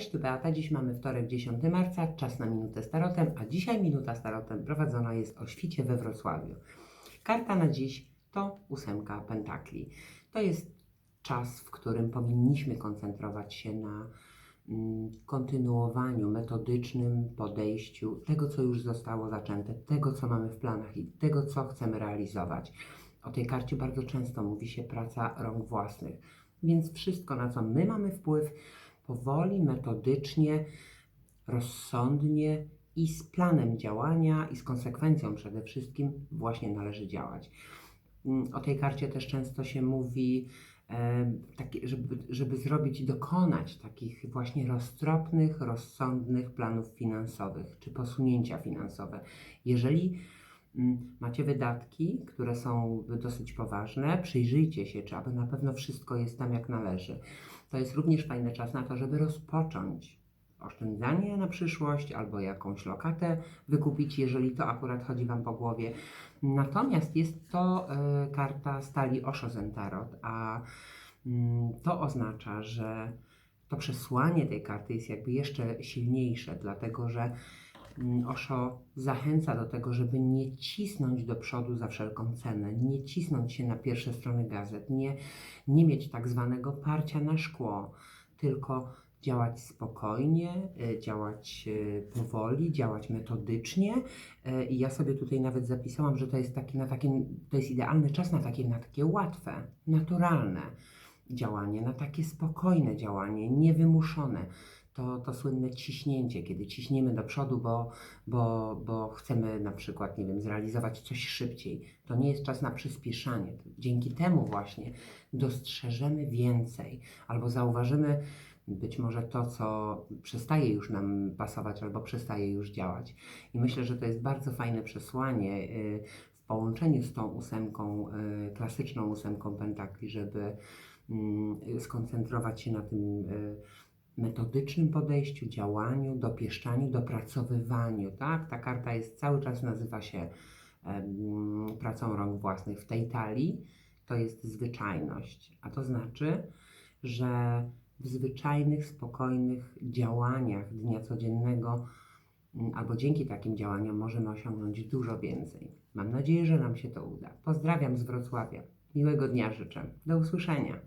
Cześć, tu Beata. Dziś mamy wtorek, 10 marca, czas na minutę starotem, a dzisiaj minuta starotem prowadzona jest o świcie we Wrocławiu. Karta na dziś to ósemka pentakli. To jest czas, w którym powinniśmy koncentrować się na mm, kontynuowaniu, metodycznym podejściu tego, co już zostało zaczęte, tego, co mamy w planach i tego, co chcemy realizować. O tej karcie bardzo często mówi się praca rąk własnych, więc wszystko, na co my mamy wpływ, powoli, metodycznie, rozsądnie i z planem działania i z konsekwencją przede wszystkim właśnie należy działać. Mm, O tej karcie też często się mówi, e, żeby, żeby zrobić, dokonać takich właśnie roztropnych, rozsądnych planów finansowych czy posunięcia finansowe. Jeżeli macie wydatki, które są dosyć poważne, przyjrzyjcie się, czy aby na pewno wszystko jest tam jak należy. To jest również fajny czas na to, żeby rozpocząć oszczędzanie na przyszłość albo jakąś lokatę wykupić, jeżeli to akurat chodzi Wam po głowie. Natomiast jest to e, karta stali Osho Tarot, a mm, to oznacza, że to przesłanie tej karty jest jakby jeszcze silniejsze, dlatego że mm, Osho zachęca do tego, żeby nie cisnąć do przodu za wszelką cenę, nie cisnąć się na pierwsze strony gazet, nie, nie mieć tak zwanego parcia na szkło, tylko działać spokojnie, y, działać y, powoli, działać metodycznie. Y, I ja sobie tutaj nawet zapisałam, że to jest taki na takie, to jest idealny czas na takie, na takie łatwe, naturalne działanie, na takie spokojne działanie, niewymuszone. To, to słynne ciśnięcie, kiedy ciśniemy do przodu, bo, bo, bo chcemy na przykład, nie wiem, zrealizować coś szybciej. To nie jest czas na przyspieszanie. Dzięki temu właśnie dostrzeżemy więcej albo zauważymy być może to, co przestaje już nam pasować albo przestaje już działać. I myślę, że to jest bardzo fajne przesłanie y, w połączeniu z tą ósemką, y, klasyczną ósemką pentakli, żeby mm, skoncentrować się na tym y, metodycznym podejściu, działaniu, dopieszczaniu, dopracowywaniu. Tak? Ta karta jest cały czas nazywa się em, pracą rąk własnych. W tej talii to jest zwyczajność, a to znaczy, że w zwyczajnych, spokojnych działaniach dnia codziennego mm, albo dzięki takim działaniom możemy osiągnąć dużo więcej. Mam nadzieję, że nam się to uda. Pozdrawiam z Wrocławia. Miłego dnia życzę. Do usłyszenia.